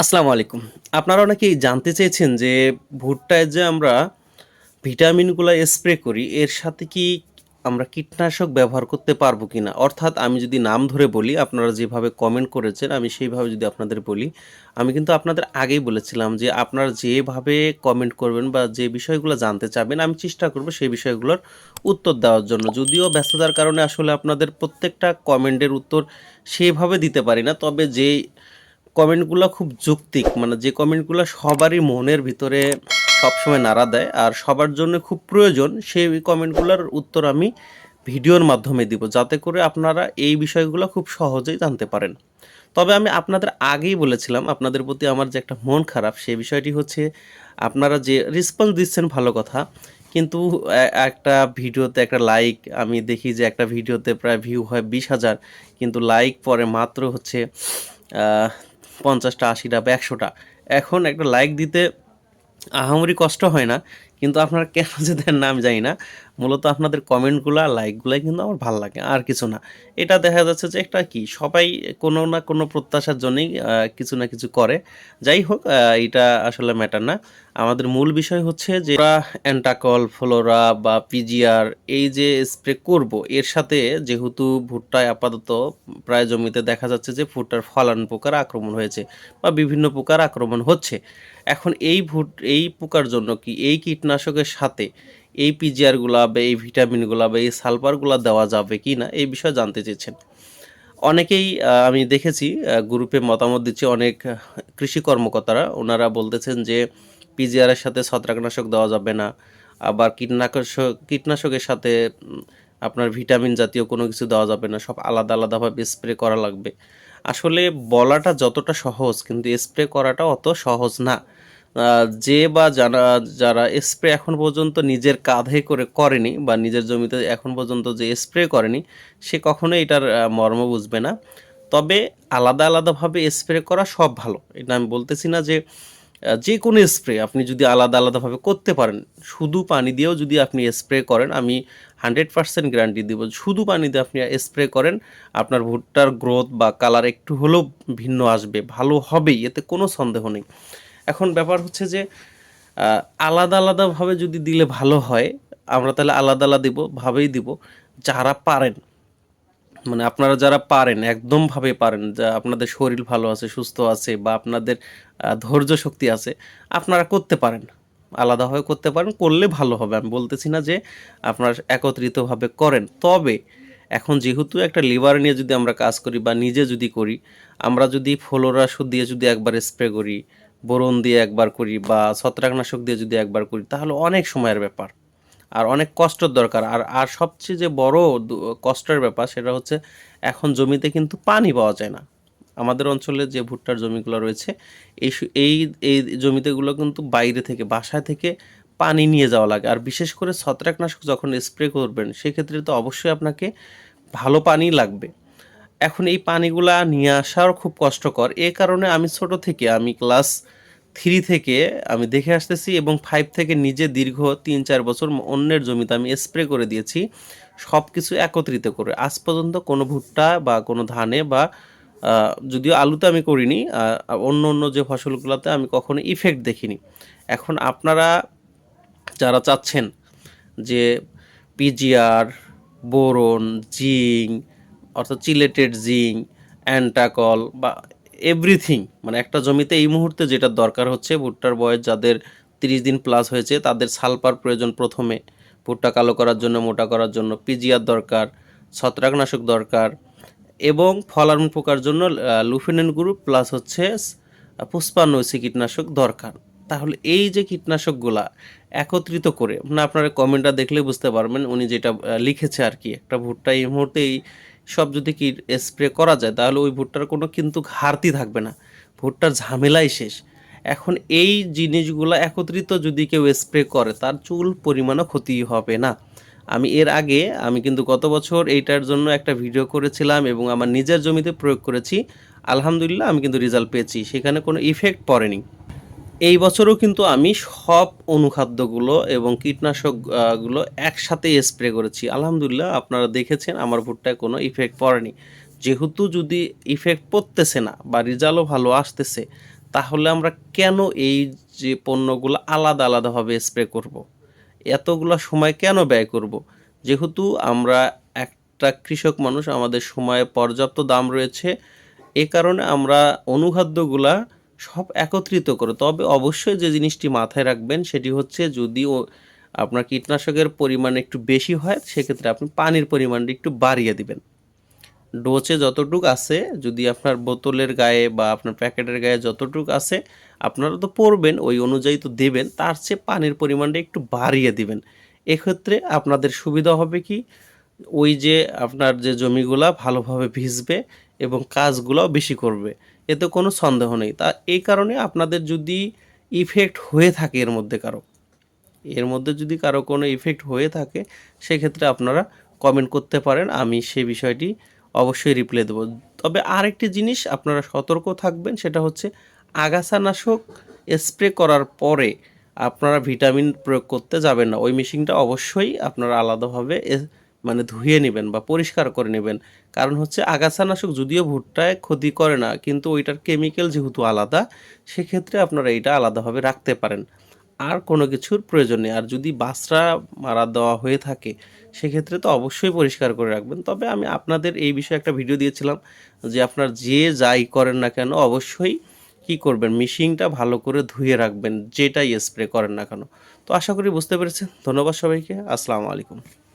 আসসালামু আলাইকুম। আপনারা অনেকেই জানতে চেয়েছেন যে ভুট্টায় যে আমরা ভিটামিনগুলো স্প্রে করি এর সাথে কি আমরা কীটনাশক ব্যবহার করতে পারব কি না অর্থাৎ আমি যদি নাম ধরে বলি আপনারা যেভাবে কমেন্ট করেছেন আমি সেইভাবে যদি আপনাদের বলি, আমি কিন্তু আপনাদের আগেই বলেছিলাম যে আপনারা যেভাবে কমেন্ট করবেন বা যে বিষয়গুলো জানতে চাবেন আমি চেষ্টা করব সেই বিষয়গুলোর উত্তর দেওয়ার জন্য। যদিও ব্যস্ততার কারণে আসলে আপনাদের প্রত্যেকটা কমেন্টের উত্তর সেভাবে দিতে পারি না। তবে যেই কমেন্টগুলা খুব যৌক্তিক। মানে যে কমেন্টগুলো সবারই মনের ভিতরে সবসময় নাড়া দেয় আর সবার জন্য খুব প্রয়োজন, সেই কমেন্টগুলোর উত্তর আমি ভিডিওর মাধ্যমে দিব যাতে করে আপনারা এই বিষয়গুলো খুব সহজেই জানতে পারেন। তবে আমি আপনাদের আগেই বলেছিলাম, আপনাদের প্রতি আমার যে একটা মন খারাপ, সেই বিষয়টি হচ্ছে আপনারা যে রেসপন্স দিচ্ছেন ভালো কথা, কিন্তু একটা ভিডিওতে একটা লাইক আমি দেখি যে একটা ভিডিওতে প্রায় ভিউ হয় বিশ হাজার, কিন্তু লাইক পরে মাত্র হচ্ছে পঞ্চাশটা আশিটা বা একশোটা। এখন একটা লাইক দিতে আহামরি কষ্ট হয় না। কিন্তু আপনারা কেন যে দেন না আমি জানি না। মূলত আপনাদের কমেন্টগুলো, লাইকগুলাই কিন্তু আমার ভালো লাগে, আর কিছু না। এটা দেখা যাচ্ছে যে একটা কি, সবাই কোনো না কোনো প্রত্যাশার জন্যই কিছু না কিছু করে। যাই হোক এটা আসলে ম্যাটার না। আমাদের মূল বিষয় হচ্ছে যে অ্যান্টাকল ফ্লোরা বা পিজিআর এই যে স্প্রে করব, এর সাথে যেহেতু ভুট্টায় আপাতত প্রায় জমিতে দেখা যাচ্ছে যে ভুট্টার ফলান পোকার আক্রমণ হয়েছে বা বিভিন্ন পোকার আক্রমণ হচ্ছে। এখন এই ভুট, এই পোকার জন্য কি, এই কীটনাশকের সাথে এই পিজিআরগুলা বা এই ভিটামিনগুলা বা এই সালফারগুলা দেওয়া যাবে কি না এই বিষয়ে জানতে চেয়েছেন। অনেকেই আমি দেখেছি গ্রুপে মতামত দিচ্ছে অনেক কৃষি কর্মকর্তারা। ওনারা বলতেছেন যে পিজিআরের সাথে ছত্রাকনাশক দেওয়া যাবে না। আবার কীটনাশক, কীটনাশকের সাথে আপনার ভিটামিন জাতীয় কোনো কিছু দেওয়া যাবে না। সব আলাদা আলাদাভাবে স্প্রে করা লাগবে। আসলে বলাটা যতটা সহজ, কিন্তু স্প্রে করাটা অত সহজ না। যে বা যারা যারা স্প্রে এখন পর্যন্ত নিজের কাঁধে করে করেনি বা নিজের জমিতে এখন পর্যন্ত যে স্প্রে করেনি, সে কখনোই এটার মর্ম বুঝবে না। তবে আলাদা আলাদাভাবে স্প্রে করা সব ভালো। এটা আমি বলতেছি না যে যে কোনো স্প্রে আপনি যদি আলাদা আলাদাভাবে করতে পারেন, শুধু পানি দিয়েও যদি আপনি স্প্রে করেন, আমি হান্ড্রেড পার্সেন্ট গ্যারান্টি দিব শুধু পানি দিয়ে আপনি স্প্রে করেন, আপনার ভুট্টার গ্রোথ বা কালার একটু হলেও ভিন্ন আসবে, ভালো হবেই, এতে কোনো সন্দেহ নেই। এখন ব্যাপার হচ্ছে যে আলাদা আলাদাভাবে যদি দিলে ভালো হয়, আমরা তাহলে আলাদা আলাদা দিব, ভাবেই দিব, যারা পারেন। মানে আপনারা যারা পারেন, একদমভাবে পারেন, যা আপনাদের শরীর ভালো আছে, সুস্থ আছে, বা আপনাদের ধৈর্য শক্তি আছে, আপনারা করতে পারেন। আলাদাভাবে করতে পারেন, করলে ভালো হবে। আমি বলতেছি না যে আপনারা একত্রিতভাবে করেন। তবে এখন যেহেতু একটা লিভার নিয়ে যদি আমরা কাজ করি বা নিজে যদি করি, আমরা যদি ফ্লোরা সুদ দিয়ে যদি একবার স্প্রে করি বোরন দিয়ে একবার করি বা ছত্রাকনাশক দিয়ে যদি একবার করি, তাহলে অনেক সময়ের ব্যাপার। আর অনেক কষ্টর দরকার। আর আর সবচেয়ে যে বড় কষ্টের ব্যাপার সেটা হচ্ছে এখন জমিতে কিন্তু পানি পাওয়া যায় না। আমাদের অঞ্চলে যে ভুট্টার জমিগুলো রয়েছে, এই এই এই জমিতেগুলো কিন্তু বাইরে থেকে, বাসায় থেকে পানি নিয়ে যাওয়া লাগে। আর বিশেষ করে ছত্রাকনাশক যখন স্প্রে করবেন, সেক্ষেত্রে তো অবশ্যই আপনাকে ভালো পানি লাগবে। এখন এই পানিগুলা নিয়ে আসাও খুব কষ্টকর। এ কারণে আমি ছোট থেকে আমি ক্লাস থ্রি থেকে আমি দেখে আসতেছি এবং ফাইভ থেকে নিজে দীর্ঘ তিন চার বছর অন্যের জমিতে আমি স্প্রে করে দিয়েছি সব কিছু একত্রিত করে। আজ পর্যন্ত কোনো ভুট্টা বা কোনো ধানে বা যদিও আলুতে আমি করিনি অন্য অন্য যে ফসলগুলোতে আমি কখনো ইফেক্ট দেখিনি। এখন আপনারা যারা চাচ্ছেন যে পিজিআর, বোরন জিং অর্থাৎ চিলেটেড জিং অ্যান্টাকল বা এভরিথিং মানে একটা জমিতে এই মুহূর্তে যেটা দরকার হচ্ছে, ভুট্টার বয়স যাদের তিরিশ দিন প্লাস হয়েছে, তাদের সালফার প্রয়োজন প্রথমে। ভুট্টা কালো করার জন্য, মোটা করার জন্য, পিজিআর দরকার, ছত্রাকনাশক দরকার এবং ফলারণ পোকার জন্য লুফিনেন গ্রুপ প্লাস হচ্ছে পুষ্পান্নসি কীটনাশক দরকার। তাহলে এই যে কীটনাশকগুলা একত্রিত করে মানে আপনারা কমেন্টটা দেখলে বুঝতে পারবেন উনি যেটা লিখেছে আর কি, একটা ভুট্টা এই মুহূর্তে এই সব যদি কি স্প্রে করা যায়, তাহলে ওই ভুট্টার কোনো কিন্তু ঘাটতি থাকবে না। ভুট্টার ঝামেলাই শেষ। এখন এই জিনিসগুলো একত্রিত যদি কেউ স্প্রে করে, তার চুল পরিমাণও ক্ষতি হবে না। আমি এর আগে, আমি কিন্তু গত বছর এইটার জন্য একটা ভিডিও করেছিলাম এবং আমার নিজের জমিতে প্রয়োগ করেছি। আলহামদুলিল্লাহ, আমি কিন্তু রেজাল্ট পেয়েছি। সেখানে কোনো ইফেক্ট পড়েনি। এই বছরও কিন্তু আমি সব অনুখাদ্যগুলো এবং কীটনাশকগুলো একসাথে স্প্রে করেছি আলহামদুলিল্লাহ আপনারা দেখেছেন আমার ভুট্টায় কোনো ইফেক্ট পড়েনি যেহেতু যদি ইফেক্ট পড়তেছে না বা রেজাল্টও ভালো আসতেছে, তাহলে আমরা কেন এই যে পণ্যগুলো আলাদা আলাদাভাবে স্প্রে করব। এতগুলো সময় কেন ব্যয় করব। যেহেতু আমরা একটা কৃষক মানুষ, আমাদের সময়ে পর্যাপ্ত দাম রয়েছে এ কারণে আমরা অনুখাদ্যগুলা সব একত্রিত করে। তবে অবশ্যই যে জিনিসটি মাথায় রাখবেন সেটি হচ্ছে যদি আপনার কীটনাশকের পরিমাণ একটু বেশি হয়, সেক্ষেত্রে আপনি পানির পরিমাণটা একটু বাড়িয়ে দিবেন। ডোচে যতটুক আছে, যদি আপনার বোতলের গায়ে বা আপনার প্যাকেটের গায়ে যতটুক আছে, আপনারা তো পড়বেন ওই অনুযায়ী তো দেবেন, তার চেয়ে পানির পরিমাণটা একটু বাড়িয়ে দিবেন। এক্ষেত্রে আপনাদের সুবিধা হবে কি? ওই যে আপনার যে জমিগুলা ভালোভাবে ভিজবে এবং কাজগুলোও বেশি করবে। এতে কোনো সন্দেহ নেই। তা এই কারণে আপনাদের যদি ইফেক্ট হয়ে থাকে এর মধ্যে কারও, এর মধ্যে যদি কারও কোনো ইফেক্ট হয়ে থাকে, সেক্ষেত্রে আপনারা কমেন্ট করতে পারেন, আমি সেই বিষয়টি অবশ্যই রিপ্লাই দেবো। তবে আরেকটি জিনিস, আপনারা সতর্ক থাকবেন, সেটা হচ্ছে আগাছানাশক স্প্রে করার পরে আপনারা ভিটামিন প্রয়োগ করতে যাবেন না। ওই মেশিনটা অবশ্যই আপনারা আলাদাভাবে মানে ধুয়ে নেবেন বা পরিষ্কার করে নেবেন। কারণ হচ্ছে আগাছানাশক যদিও ভুট্টায় ক্ষতি করে না, কিন্তু ওইটার কেমিক্যাল যেহেতু আলাদা, সেক্ষেত্রে আপনারা এটা আলাদাভাবে রাখতে পারেন। আর কোনো কিছুর প্রয়োজন নেই। আর যদি বাসরা মারা দেওয়া হয়ে থাকে, সেক্ষেত্রে তো অবশ্যই পরিষ্কার করে রাখবেন। তবে আমি আপনাদের এই বিষয়ে একটা ভিডিও দিয়েছিলাম যে আপনার যে যাই করেন না কেন, অবশ্যই কি করবেন? মিশিংটা ভালো করে ধুয়ে রাখবেন, যেটাই স্প্রে করেন না কেন। তো আশা করি বুঝতে পেরেছেন। ধন্যবাদ সবাইকে। আসসালামু আলাইকুম।